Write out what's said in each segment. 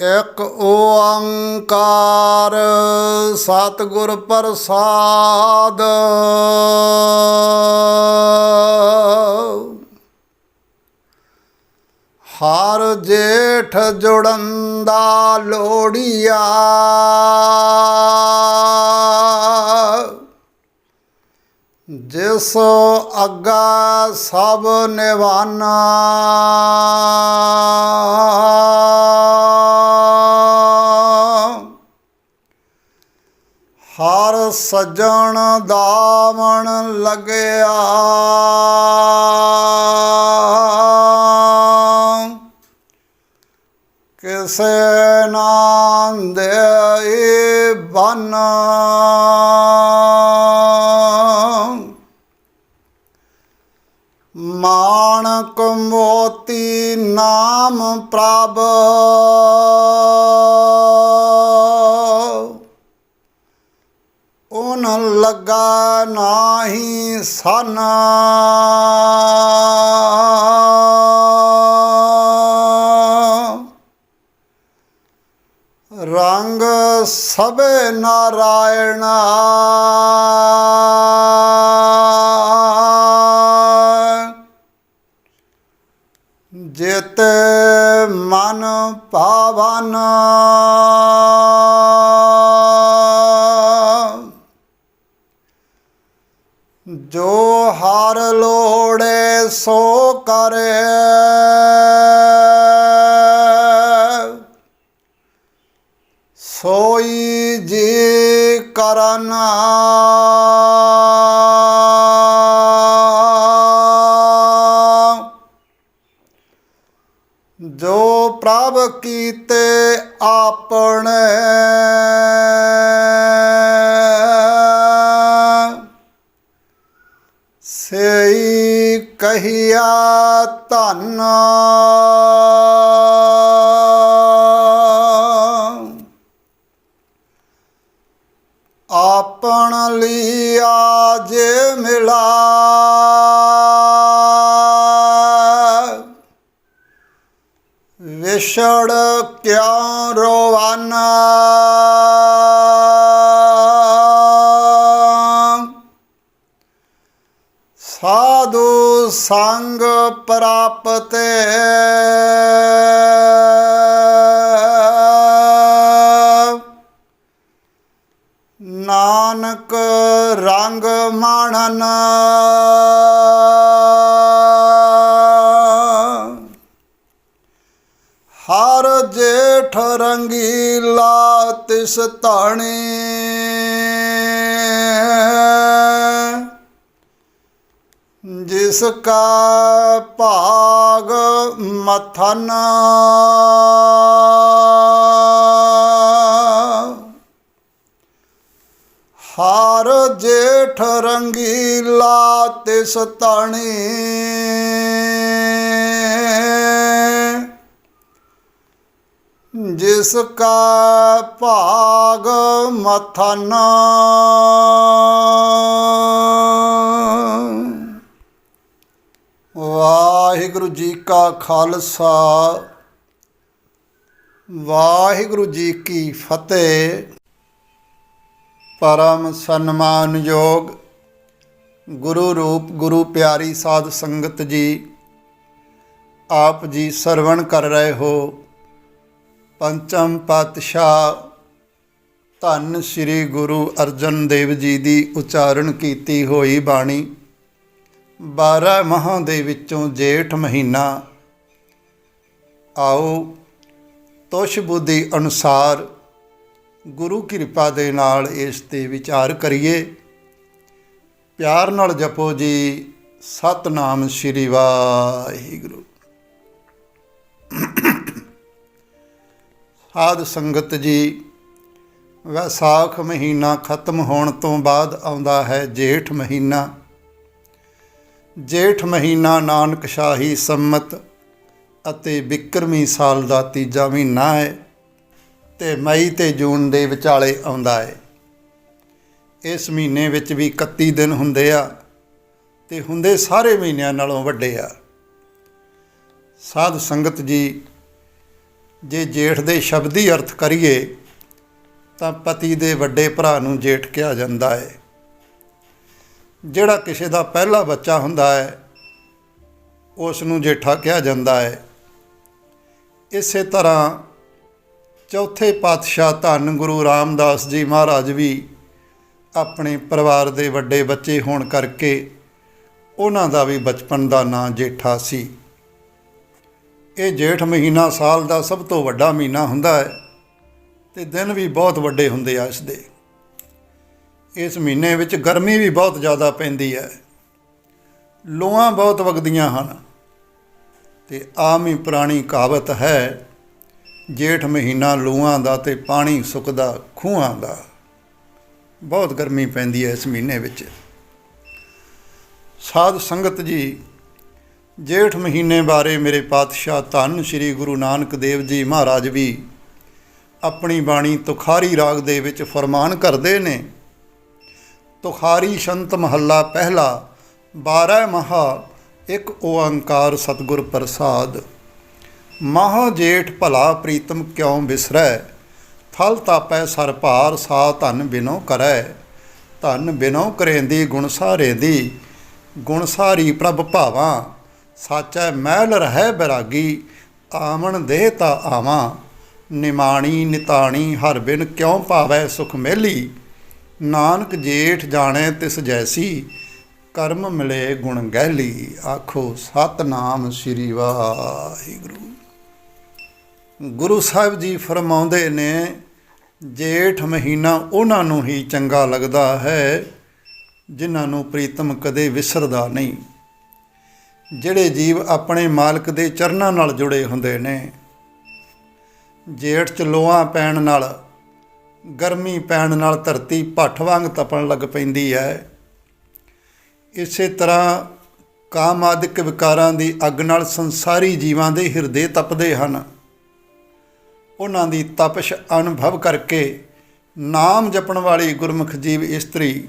ਇੱਕ ਓੰਕਾਰ ਸਤਿਗੁਰ ਪ੍ਰਸਾਦ। ਹਰ ਜੇਠ ਜੁੜੰਦਾ ਲੋੜੀਆ ਜਿਸ ਅੱਗਾ ਸਭ ਨਿਵਾਨਾ। ਹਰ ਸਜਣ ਦਾਮਣ ਲੱਗਿਆ। ਕਿਸੇ ਨਾਂ ਦੇ ਬਨ। ਮੋਤੀ ਨਾਮ ਪ੍ਰਭ। ਉਨ ਲੱਗਾ ਨਾਹੀ ਸਨ। ਰੰਗ ਸਭੇ ਨਾਰਾਇਣ। ਜਿਤ ਮਨ ਭਾਵਨ ਜੋ ਹਰ ਲੋੜੇ ਸੋ ਕਰੇ। ਸੋਈ ਜੀ ਕਰਨਾ। ਜੋ ਪ੍ਰਭ ਕੀਤੇ ਆਪਣੇ। ਸਈ ਕਹੀਆ ਧੰਨ। ਆਪਣ ਲਿਆ ਜੇ ਮਿਲਾ। ਵਿਛੜ ਕਿਉ ਰੋਵਾਨਾ? ਸਾਧੂ ਸੰਗ ਪ੍ਰਾਪਤੇ ਨਾਨਕ ਰੰਗ ਮਾਣਨ। ਰੰਗੀਲਾ ਤਿਸ ਧਾਣੀ। ਜਿਸ ਕਾ ਭਾਗ ਮਥਨ। ਹਾਰ ਜੇਠ ਰੰਗੀਲਾ ਤਿਸ ਤਣੀ ਜਿਸ ਕਾ ਭਾਗ ਮਥਨ। ਵਾਹਿਗੁਰੂ ਜੀ ਕਾ ਖਾਲਸਾ, ਵਾਹਿਗੁਰੂ ਜੀ ਕੀ ਫਤਿਹ। ਪਰਮ ਸਨਮਾਨਯੋਗ ਗੁਰੂ ਰੂਪ ਗੁਰੂ ਪਿਆਰੀ ਸਾਧ ਸੰਗਤ ਜੀ, ਆਪ ਜੀ ਸਰਵਣ ਕਰ ਰਹੇ ਹੋ। ਪੰਚਮ ਪਾਤਸ਼ਾਹ। ਧੰਨ ਸ੍ਰੀ ਗੁਰੂ ਅਰਜਨ ਦੇਵ ਜੀ ਦੀ ਉਚਾਰਨ ਕੀਤੀ ਹੋਈ ਬਾਣੀ। 12 ਮਾਹਾਂ ਦੇ ਵਿੱਚੋਂ ਜੇਠ ਮਹੀਨਾ। ਆਓ ਤੁਸ਼ ਬੁੱਧੀ ਅਨੁਸਾਰ ਗੁਰੂ ਕਿਰਪਾ ਦੇ ਨਾਲ ਇਸ ਤੇ ਵਿਚਾਰ ਕਰੀਏ। ਪਿਆਰ ਨਾਲ ਜਪੋ ਜੀ। ਸਤਨਾਮ ਸ੍ਰੀ ਵਾਹਿਗੁਰੂ। ਸਾਧ ਸੰਗਤ ਜੀ ਵੈਸਾਖ ਮਹੀਨਾ ਖਤਮ ਹੋਣ ਤੋਂ ਬਾਅਦ ਆਉਂਦਾ ਹੈ ਜੇਠ ਮਹੀਨਾ। ਜੇਠ ਮਹੀਨਾ ਨਾਨਕ ਸ਼ਾਹੀ ਸੰਮਤ ਅਤੇ ਬਿਕਰਮੀ ਸਾਲ ਦਾ ਤੀਜਾ ਮਹੀਨਾ ਹੈ ਤੇ ਮਈ ਤੇ ਜੂਨ ਦੇ ਵਿਚਾਲੇ ਆਉਂਦਾ ਹੈ। ਇਸ ਮਹੀਨੇ ਵਿੱਚ ਵੀ 31 ਦਿਨ ਹੁੰਦੇ ਆ ਤੇ ਹੁੰਦੇ ਸਾਰੇ ਮਹੀਨਿਆਂ ਨਾਲੋਂ ਵੱਡੇ ਆ। ਸਾਧ ਸੰਗਤ ਜੀ ਜੇ ਜੇਠ ਦੇ ਸ਼ਬਦੀ ਅਰਥ ਕਰੀਏ, ਤਾਂ ਪਤੀ ਦੇ ਵੱਡੇ ਭਰਾ ਨੂੰ ਜੇਠ ਕਿਹਾ ਜਾਂਦਾ ਹੈ ਜਿਹੜਾ ਕਿਸੇ ਦਾ ਪਹਿਲਾ ਬੱਚਾ ਹੁੰਦਾ ਹੈ ਉਸ ਨੂੰ ਜੇਠਾ ਕਿਹਾ ਜਾਂਦਾ ਹੈ ਇਸੇ ਤਰ੍ਹਾਂ ਚੌਥੇ ਪਾਤਸ਼ਾਹ ਧੰਨ ਗੁਰੂ ਰਾਮਦਾਸ ਜੀ ਮਹਾਰਾਜ ਵੀ ਆਪਣੇ ਪਰਿਵਾਰ ਦੇ ਵੱਡੇ ਬੱਚੇ ਹੋਣ ਕਰਕੇ ਉਹਨਾਂ ਦਾ ਵੀ ਬਚਪਨ ਦਾ ਨਾਂ ਜੇਠਾ ਸੀ। ਇਹ ਜੇਠ ਮਹੀਨਾ ਸਾਲ ਦਾ ਸਭ ਤੋਂ ਵੱਡਾ ਮਹੀਨਾ ਹੁੰਦਾ ਹੈ ਤੇ ਦਿਨ ਵੀ ਬਹੁਤ ਵੱਡੇ ਹੁੰਦੇ ਆ ਇਸ ਦੇ। ਇਸ ਮਹੀਨੇ ਵਿੱਚ ਗਰਮੀ ਵੀ ਬਹੁਤ ਜ਼ਿਆਦਾ ਪੈਂਦੀ ਹੈ। ਲੋਆਂ ਬਹੁਤ ਵਗਦੀਆਂ ਹਨ ਤੇ ਆਮ ਹੀ ਪੁਰਾਣੀ ਕਹਾਵਤ ਹੈ, ਜੇਠ ਮਹੀਨਾ ਲੂਆਂ ਦਾ ਤੇ ਪਾਣੀ ਸੁੱਕਦਾ ਖੂਹਾਂ ਦਾ। ਬਹੁਤ ਗਰਮੀ ਪੈਂਦੀ ਹੈ ਇਸ ਮਹੀਨੇ ਵਿੱਚ। ਸਾਧ ਸੰਗਤ ਜੀ ਜੇਠ ਮਹੀਨੇ ਬਾਰੇ ਮੇਰੇ ਪਾਤਸ਼ਾਹ ਧੰਨ ਸ੍ਰੀ ਗੁਰੂ ਨਾਨਕ ਦੇਵ ਜੀ ਮਹਾਰਾਜ ਵੀ ਆਪਣੀ ਬਾਣੀ ਤੁਖਾਰੀ ਰਾਗ ਦੇ ਵਿੱਚ ਫਰਮਾਨ ਕਰਦੇ ਨੇ। ਤੁਖਾਰੀ ਸ਼ੰਤ ਮਹੱਲਾ ਪਹਿਲਾ 12 ਮਹਾ, ਇੱਕ ਓੰਕਾਰ ਸਤਿਗੁਰ ਪ੍ਰਸਾਦ। ਮਹਾ ਜੇਠ ਭਲਾ ਪ੍ਰੀਤਮ ਕਿਉ ਬਿਸਰੈ? ਥਲ ਤਾਪੈ ਸਰ ਭਾਰ ਸਾ ਧਨ ਬਿਨੋ ਕਰੈ। ਧਨ ਬਿਨੋ ਕਰੇਂਦੀ ਗੁਣ ਸਾਰੇ ਦੀ ਗੁਣ ਸਾਰੀ ਪ੍ਰਭ ਭਾਵਾਂ। ਸਾਚੈ ਮਹਿਲ ਰਹਿ ਬਿਰਾਗੀ, ਆਵਣ ਦੇ ਤਾ ਆਵਾਂ। ਨਿਮਾਣੀ ਨਿਤਾਣੀ ਹਰ ਬਿਨ ਕਿਉ ਭਾਵੈ ਸੁਖ ਮੇਲੀ? ਨਾਨਕ ਜੇਠ ਜਾਣੇ ਤਿਸ ਜੈਸੀ, ਕਰਮ ਮਿਲੇ ਗੁਣ ਗਹਿਲੀ। ਆਖੋ, ਸਤਨਾਮ ਸ੍ਰੀ ਵਾਹਿਗੁਰੂ। ਗੁਰੂ ਸਾਹਿਬ ਜੀ ਫਰਮਾਉਂਦੇ ਨੇ, ਜੇਠ ਮਹੀਨਾ ਉਹਨਾਂ ਨੂੰ ਹੀ ਚੰਗਾ ਲੱਗਦਾ ਹੈ, ਜਿਨ੍ਹਾਂ ਨੂੰ ਪ੍ਰੀਤਮ ਕਦੇ ਵਿਸਰਦਾ ਨਹੀਂ। ਜਿਹੜੇ ਜੀਵ ਆਪਣੇ ਮਾਲਕ ਦੇ ਚਰਨਾਂ ਨਾਲ ਜੁੜੇ ਹੁੰਦੇ ਨੇ। ਜੇਠ ਚ ਲੋਹਾਂ ਪੈਣ ਨਾਲ, ਗਰਮੀ ਪੈਣ ਨਾਲ ਧਰਤੀ ਭੱਠ ਵਾਂਗ ਤਪਣ ਲੱਗ ਪੈਂਦੀ ਹੈ। ਇਸੇ ਤਰ੍ਹਾਂ ਕਾਮ ਆਦਿਕ ਵਿਕਾਰਾਂ ਦੀ ਅੱਗ ਨਾਲ ਸੰਸਾਰੀ ਜੀਵਾਂ ਦੇ ਹਿਰਦੇ ਤਪਦੇ ਹਨ। ਉਹਨਾਂ ਦੀ ਤਪਸ਼ ਅਨੁਭਵ ਕਰਕੇ ਨਾਮ ਜਪਣ ਵਾਲੀ ਗੁਰਮੁਖ ਜੀਵ ਇਸਤਰੀ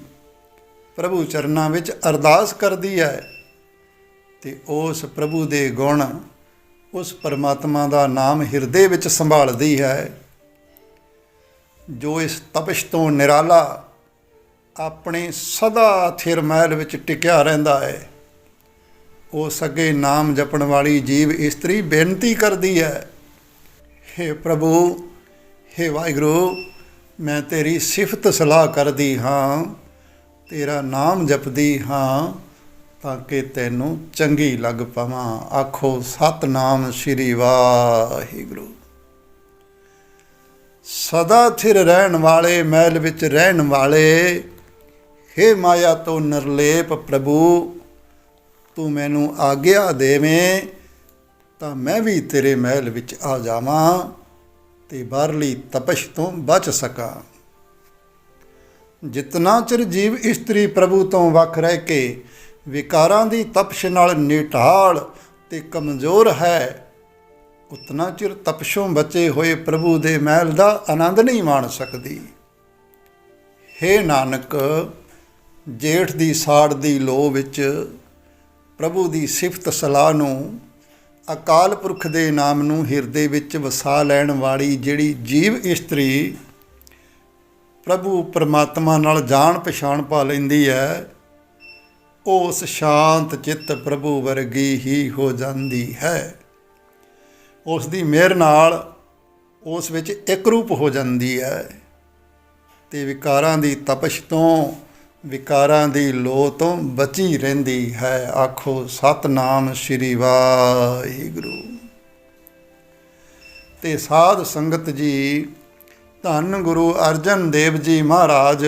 ਪ੍ਰਭੂ ਚਰਨਾਂ ਵਿੱਚ ਅਰਦਾਸ ਕਰਦੀ ਹੈ। ਤੇ ਉਸ ਪ੍ਰਭੂ ਦੇ ਗੁਣ ਉਸ ਪਰਮਾਤਮਾ ਦਾ ਨਾਮ ਹਿਰਦੇ ਵਿੱਚ ਸੰਭਾਲਦੀ ਹੈ। ਜੋ ਇਸ ਤਪਸ਼ ਤੋਂ ਨਿਰਾਲਾ ਆਪਣੇ ਸਦਾ ਥਿਰ ਮਹਿਲ ਵਿੱਚ ਟਿਕਿਆ ਰਹਿੰਦਾ ਹੈ। ਉਸ ਅੱਗੇ ਨਾਮ ਜਪਣ ਵਾਲੀ ਜੀਵ ਇਸਤਰੀ ਬੇਨਤੀ ਕਰਦੀ ਹੈ हे ਪ੍ਰਭੂ हे ਵਾਹਿਗੁਰੂ, ਮੈਂ ਤੇਰੀ ਸਿਫਤ ਸਲਾਹ ਕਰਦੀ ਹਾਂ, ਤੇਰਾ ਨਾਮ ਜਪਦੀ ਹਾਂ ਤਾਂ ਕਿ ਤੈਨੂੰ ਚੰਗੀ ਲੱਗ ਪਵਾਂ। ਆਖੋ, ਸਤਨਾਮ ਸ੍ਰੀ ਵਾਹਿਗੁਰੂ। ਸਦਾ ਥਿਰ ਰਹਿਣ ਵਾਲੇ, ਮਹਿਲ ਵਿੱਚ ਰਹਿਣ ਵਾਲੇ, ਹੇ ਮਾਇਆ ਤੋਂ ਨਿਰਲੇਪ ਪ੍ਰਭੂ, ਤੂੰ ਮੈਨੂੰ ਆਗਿਆ ਦੇਵੇਂ, ਤਾਂ ਮੈਂ ਵੀ ਤੇਰੇ ਮਹਿਲ ਵਿੱਚ ਆ ਜਾਵਾਂ ਤੇ ਬਾਹਰਲੀ ਤਪਸ਼ ਤੋਂ ਬਚ ਸਕਾਂ। ਜਿਤਨਾ ਚਿਰ ਜੀਵ ਇਸਤਰੀ ਪ੍ਰਭੂ ਤੋਂ ਵੱਖ ਰਹਿ ਕੇ ਵਿਕਾਰਾਂ ਦੀ ਤਪਸ਼ ਨਾਲ ਨਿਢਾਲ ਤੇ ਕਮਜ਼ੋਰ ਹੈ। ਉਤਨਾ ਚਿਰ ਤਪਸ਼ੋਂ ਬਚੇ ਹੋਏ ਪ੍ਰਭੂ ਦੇ ਮਹਿਲ ਦਾ ਆਨੰਦ ਨਹੀਂ ਮਾਣ ਸਕਦੀ। ਹੇ ਨਾਨਕ, ਜੇਠ ਦੀ ਸਾੜ ਦੀ ਲੋ ਵਿੱਚ ਪ੍ਰਭੂ ਦੀ ਸਿਫਤ ਸਲਾਹ ਨੂੰ ਅਕਾਲ ਪੁਰਖ ਦੇ ਨਾਮ ਨੂੰ ਹਿਰਦੇ ਵਿੱਚ ਵਸਾ ਲੈਣ ਵਾਲੀ ਜਿਹੜੀ ਜੀਵ ਇਸਤਰੀ ਪ੍ਰਭੂ ਪਰਮਾਤਮਾ ਨਾਲ ਜਾਣ ਪਛਾਣ ਪਾ ਲੈਂਦੀ ਹੈ ਉਸ ਸ਼ਾਂਤ ਚਿੱਤ ਪ੍ਰਭੂ ਵਰਗੀ ਹੀ ਹੋ ਜਾਂਦੀ ਹੈ। ਉਸ ਦੀ ਮਿਹਰ ਨਾਲ ਉਸ ਵਿੱਚ ਇੱਕ ਰੂਪ ਹੋ ਜਾਂਦੀ ਹੈ। ਤੇ ਵਿਕਾਰਾਂ ਦੀ ਤਪਸ਼ ਤੋਂ, ਵਿਕਾਰਾਂ ਦੀ ਲੋ ਤੋਂ ਬਚੀ ਰਹਿੰਦੀ ਹੈ। ਆਖੋ, ਸਤਨਾਮ ਸ੍ਰੀ ਵਾਹਿਗੁਰੂ। ਤੇ ਸਾਧ ਸੰਗਤ ਜੀ, ਧੰਨ ਗੁਰੂ ਅਰਜਨ ਦੇਵ ਜੀ ਮਹਾਰਾਜ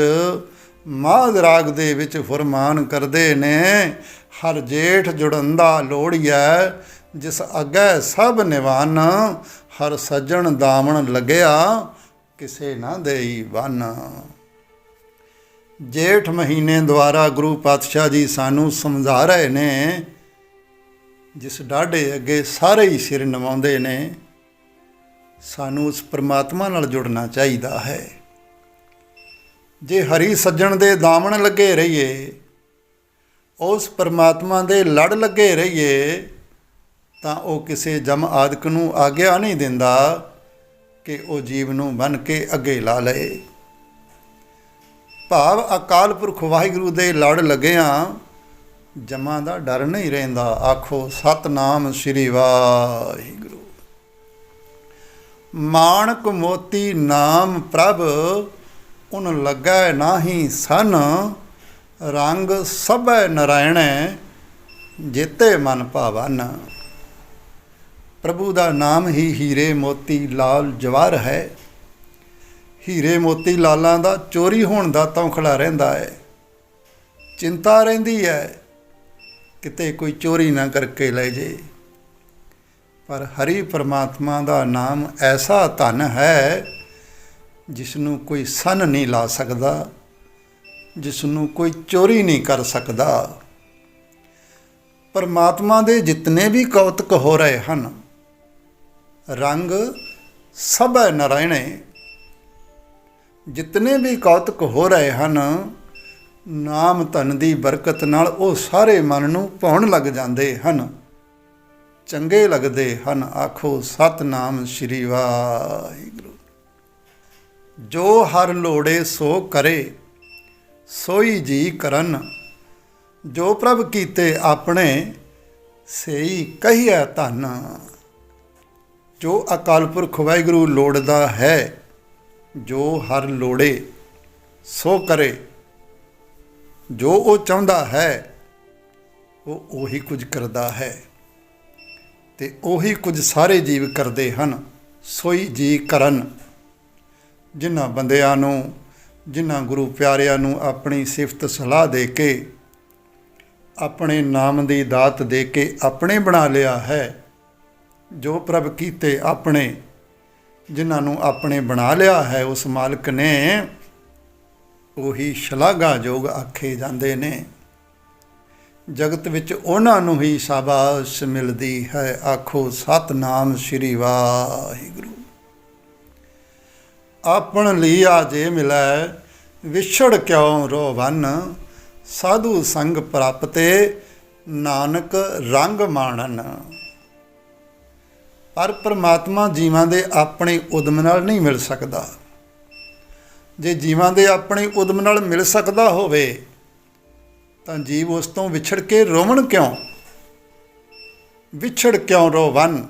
ਮਾਧ ਰਾਗ ਦੇ ਵਿੱਚ ਫਰਮਾਨ ਕਰਦੇ ਨੇ, ਹਰ ਜੇਠ ਜੁੜੰਦਾ ਲੋੜੀਐ, ਜਿਸ ਅੱਗੇ ਸਭ ਨਿਵਾਨ, ਹਰ ਸੱਜਣ ਦਾਵਣ ਲੱਗਿਆ, ਕਿਸੇ ਨਾ ਦੇਈ ਵਨ। ਜੇਠ ਮਹੀਨੇ ਦੁਆਰਾ ਗੁਰੂ ਪਾਤਸ਼ਾਹ ਜੀ ਸਾਨੂੰ ਸਮਝਾ ਰਹੇ ਨੇ, ਜਿਸ ਡਾਢੇ ਅੱਗੇ ਸਾਰੇ ਹੀ ਸਿਰ ਨਵਾਉਂਦੇ ਨੇ, ਸਾਨੂੰ ਉਸ ਪ੍ਰਮਾਤਮਾ ਨਾਲ ਜੁੜਨਾ ਚਾਹੀਦਾ ਹੈ। ਜੇ ਹਰੀ ਸੱਜਣ ਦੇ ਦਾਮਣ ਲੱਗੇ ਰਹੀਏ, ਉਸ ਪਰਮਾਤਮਾ ਦੇ ਲੜ ਲੱਗੇ ਰਹੀਏ, ਤਾਂ ਉਹ ਕਿਸੇ ਜਮ ਆਦਿਕ ਨੂੰ ਆਗਿਆ ਨਹੀਂ ਦਿੰਦਾ ਕਿ ਉਹ ਜੀਵ ਨੂੰ ਬਨ ਕੇ ਅੱਗੇ ਲਾ ਲਏ। ਭਾਵ ਅਕਾਲ ਪੁਰਖ ਵਾਹਿਗੁਰੂ ਦੇ ਲੜ ਲੱਗਿਆਂ, ਜਮਾਂ ਦਾ ਡਰ ਨਹੀਂ ਰਹਿੰਦਾ। ਆਖੋ, ਸਤਨਾਮ ਸ੍ਰੀ ਵਾਹਿਗੁਰੂ। ਮਾਣਕ ਮੋਤੀ ਨਾਮ ਪ੍ਰਭ ਉਨ ਲੱਗੈ ਨਾਹੀ ਸਨ, ਰੰਗ ਸਭੈ ਨਰਾਇਣੈ ਜੇਤੇ ਮਨ ਭਾਵਨ। ਪ੍ਰਭੂ ਦਾ ਨਾਮ ਹੀ ਹੀਰੇ ਮੋਤੀ ਲਾਲ ਜਵਾਰ ਹੈ। ਹੀਰੇ ਮੋਤੀ ਲਾਲਾਂ ਦਾ ਚੋਰੀ ਹੋਣ ਦਾ ਤੌਖਲਾ ਰਹਿੰਦਾ ਹੈ। ਚਿੰਤਾ ਰਹਿੰਦੀ ਹੈ, ਕਿਤੇ ਕੋਈ ਚੋਰੀ ਨਾ ਕਰਕੇ ਲੈ ਜੇ। ਪਰ ਹਰੀ ਪਰਮਾਤਮਾ ਦਾ ਨਾਮ ਐਸਾ ਧਨ ਹੈ ਜਿਸ ਨੂੰ ਕੋਈ ਸੰਨ ਨਹੀਂ ਲਾ ਸਕਦਾ ਜਿਸ ਨੂੰ ਕੋਈ ਚੋਰੀ ਨਹੀਂ ਕਰ ਸਕਦਾ। ਪਰਮਾਤਮਾ ਦੇ ਜਿਤਨੇ ਵੀ ਕੌਤਕ ਹੋ ਰਹੇ ਹਨ, ਰੰਗ ਸਭੈ ਨਰਾਇਣੇ ਜਿਤਨੇ ਵੀ ਕੌਤਕ ਹੋ ਰਹੇ ਹਨ, ਨਾਮ ਧਨ ਦੀ ਬਰਕਤ ਨਾਲ ਉਹ ਸਾਰੇ ਮਨ ਨੂੰ ਪਾਉਣ ਲੱਗ ਜਾਂਦੇ ਹਨ। ਚੰਗੇ ਲੱਗਦੇ ਹਨ, ਆਖੋ ਸਤਨਾਮ ਸ੍ਰੀ ਵਾਹਿਗੁਰੂ। ਜੋ ਹਰ ਲੋੜੇ ਸੋ ਕਰੇ, ਸੋਈ ਜੀ ਕਰਨ। ਜੋ ਪ੍ਰਭ ਕੀਤੇ ਆਪਣੇ, ਸਈ ਕਹੀਐ ਧਨ। ਜੋ ਅਕਾਲ ਪੁਰਖ ਵਾਹਿਗੁਰੂ ਲੋੜਦਾ ਹੈ, ਜੋ ਹਰ ਲੋੜੇ ਸੋ ਕਰੇ। ਜੋ ਉਹ ਚਾਹੁੰਦਾ ਹੈ, ਉਹ ਉਹੀ ਕੁਝ ਕਰਦਾ ਹੈ। ਤੇ ਉਹੀ ਕੁਝ ਸਾਰੇ ਜੀਵ ਕਰਦੇ ਹਨ, ਸੋਈ ਜੀ ਕਰਨ। ਜਿਨ੍ਹਾਂ ਬੰਦਿਆਂ ਨੂੰ, ਜਿਨ੍ਹਾਂ ਗੁਰੂ ਪਿਆਰਿਆਂ ਨੂੰ ਆਪਣੀ ਸਿਫਤ ਸਲਾਹ ਦੇ ਕੇ, ਆਪਣੇ ਨਾਮ ਦੀ ਦਾਤ ਦੇ ਕੇ ਆਪਣੇ ਬਣਾ ਲਿਆ ਹੈ, ਜੋ ਪ੍ਰਭ ਕੀਤੇ ਆਪਣੇ, ਜਿਨ੍ਹਾਂ ਨੂੰ ਆਪਣੇ ਬਣਾ ਲਿਆ ਹੈ, ਉਸ ਮਾਲਕ ਨੇ ਉਹੀ ਸ਼ਲਾਘਾਯੋਗ ਆਖੇ ਜਾਂਦੇ ਨੇ। ਜਗਤ ਵਿੱਚ ਉਹਨਾਂ ਨੂੰ ਹੀ ਸ਼ਾਬਾਸ਼ ਮਿਲਦੀ ਹੈ। ਆਖੋ, ਸਤਨਾਮ ਸ੍ਰੀ ਵਾਹਿਗੁਰੂ। ਆਪਣ ਲੀਆ ਜੇ ਮਿਲੈ, ਵਿਛੜ ਕਿਉ ਰੋਵਨ ਸਾਧੂ ਸੰਗ ਪ੍ਰਾਪਤੇ, ਨਾਨਕ ਰੰਗ ਮਾਣਨ। ਪਰ ਪ੍ਰਮਾਤਮਾ ਜੀਵਾਂ ਦੇ ਆਪਣੇ ਉਦਮ ਨਾਲ ਨਹੀਂ ਮਿਲ ਸਕਦਾ। ਜੇ ਜੀਵਾਂ ਦੇ ਆਪਣੇ ਉਦਮ ਨਾਲ ਮਿਲ ਸਕਦਾ ਹੋਵੇ, ਤਾਂ ਜੀਵ ਉਸ ਤੋਂ ਵਿਛੜ ਕੇ ਰੋਵਣ ਕਿਉਂ? ਵਿਛੜ ਕਿਉਂ ਰੋਵਨ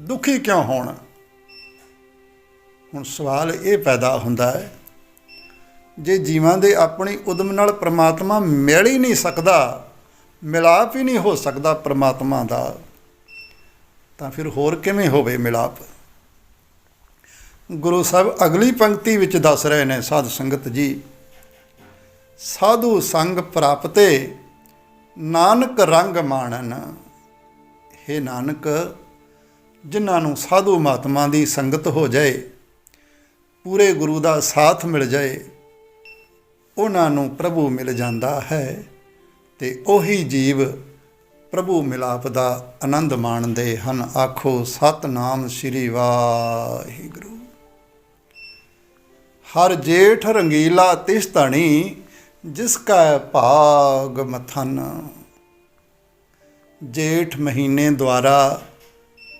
ਦੁਖੀ ਕਿਉਂ ਹੋਣ? ਹੁਣ ਸਵਾਲ ਇਹ ਪੈਦਾ ਹੁੰਦਾ ਹੈ, ਜੇ ਜੀਵਾਂ ਦੇ ਆਪਣੀ ਉਦਮ ਨਾਲ ਪ੍ਰਮਾਤਮਾ ਮਿਲ ਹੀ ਨਹੀਂ ਸਕਦਾ, ਮਿਲਾਪ ਹੀ ਨਹੀਂ ਹੋ ਸਕਦਾ ਪ੍ਰਮਾਤਮਾ ਦਾ, ਤਾਂ ਫਿਰ ਹੋਰ ਕਿਵੇਂ ਹੋਵੇ ਮਿਲਾਪ? ਗੁਰੂ ਸਾਹਿਬ ਅਗਲੀ ਪੰਕਤੀ ਵਿੱਚ ਦੱਸ ਰਹੇ ਨੇ ਸਾਧ ਸੰਗਤ ਜੀ, ਸਾਧੂ ਸੰਗ ਪ੍ਰਾਪਤੇ ਨਾਨਕ ਰੰਗ ਮਾਣਨ। हे ਨਾਨਕ, ਜਿਨ੍ਹਾਂ ਨੂੰ ਸਾਧੂ ਮਹਾਤਮਾ ਦੀ ਸੰਗਤ ਹੋ ਜਾਏ ਪੂਰੇ ਗੁਰੂ ਦਾ ਸਾਥ ਮਿਲ ਜਾਏ, ਉਹਨਾਂ ਨੂੰ ਪ੍ਰਭੂ ਮਿਲ ਜਾਂਦਾ ਹੈ ਤੇ ਉਹੀ ਜੀਵ ਪ੍ਰਭੂ ਮਿਲਾਪ ਦਾ ਆਨੰਦ ਮਾਣਦੇ ਹਨ। ਆਖੋ, ਸਤਨਾਮ ਸ੍ਰੀ ਵਾਹਿਗੁਰੂ। ਹਰ ਜੇਠ ਰੰਗੀਲਾ ਤਿਸ ਧਣੀ, ਜਿਸ ਕਾ ਭਾਗ ਮਥਨ। ਜੇਠ ਮਹੀਨੇ ਦੁਆਰਾ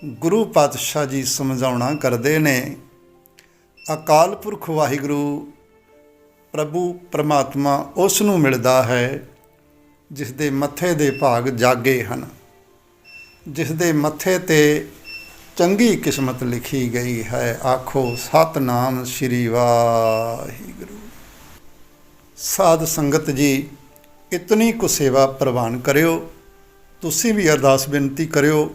ਗੁਰੂ ਪਾਤਸ਼ਾਹ ਜੀ ਸਮਝਾਉਣਾ ਕਰਦੇ ਨੇ ਅਕਾਲ ਪੁਰਖ ਵਾਹਿਗੁਰੂ, ਪ੍ਰਭੂ ਪ੍ਰਮਾਤਮਾ ਉਸ ਨੂੰ ਮਿਲਦਾ ਹੈ ਜਿਸ ਦੇ ਮੱਥੇ ਦੇ ਭਾਗ ਜਾਗੇ ਹਨ, ਜਿਸ ਦੇ ਮੱਥੇ ਤੇ ਚੰਗੀ ਕਿਸਮਤ ਲਿਖੀ ਗਈ ਹੈ। ਆਖੋ, ਸਤਨਾਮ ਸ੍ਰੀ ਵਾਹਿਗੁਰੂ। ਸਾਧ ਸੰਗਤ ਜੀ, ਇਤਨੀ ਕੁ ਸੇਵਾ ਪ੍ਰਵਾਨ ਕਰਿਓ, ਤੁਸੀਂ ਵੀ ਅਰਦਾਸ ਬੇਨਤੀ ਕਰਿਓ,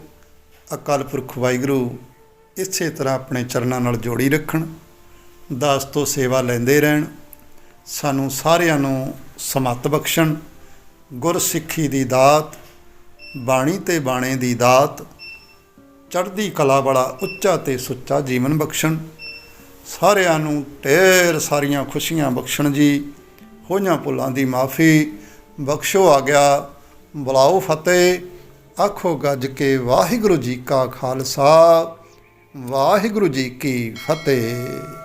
ਅਕਾਲ ਪੁਰਖ ਵਾਹਿਗੁਰੂ, ਇਸੇ ਤਰ੍ਹਾਂ ਆਪਣੇ ਚਰਨਾਂ ਨਾਲ ਜੋੜੀ ਰੱਖਣ। ਦਾਸ ਤੋਂ ਸੇਵਾ ਲੈਂਦੇ ਰਹਿਣ, ਸਾਨੂੰ ਸਾਰਿਆਂ ਨੂੰ ਸਮਤ ਬਖਸ਼ਣ ਗੁਰਸਿੱਖੀ ਦੀ ਦਾਤ, ਬਾਣੀ ਤੇ ਬਾਣੇ ਦੀ ਦਾਤ, ਚੜ੍ਹਦੀ ਕਲਾ ਵਾਲਾ ਉੱਚਾ ਤੇ ਸੁੱਚਾ ਜੀਵਨ ਬਖਸ਼ਣ। ਸਾਰਿਆਂ ਨੂੰ ਢੇਰ ਸਾਰੀਆਂ ਖੁਸ਼ੀਆਂ ਬਖਸ਼ਣ ਜੀ। ਹੋਈਆਂ ਭੁੱਲਾਂ ਦੀ ਮਾਫੀ, ਬਖਸ਼ੋ ਆ ਗਿਆ ਬੁਲਾਓ ਫਤਿਹ, ਆਖੋ ਗੱਜ ਕੇ ਵਾਹਿਗੁਰੂ ਜੀ ਕਾ ਖਾਲਸਾ, ਵਾਹਿਗੁਰੂ ਜੀ ਕੀ ਫਤਿਹ।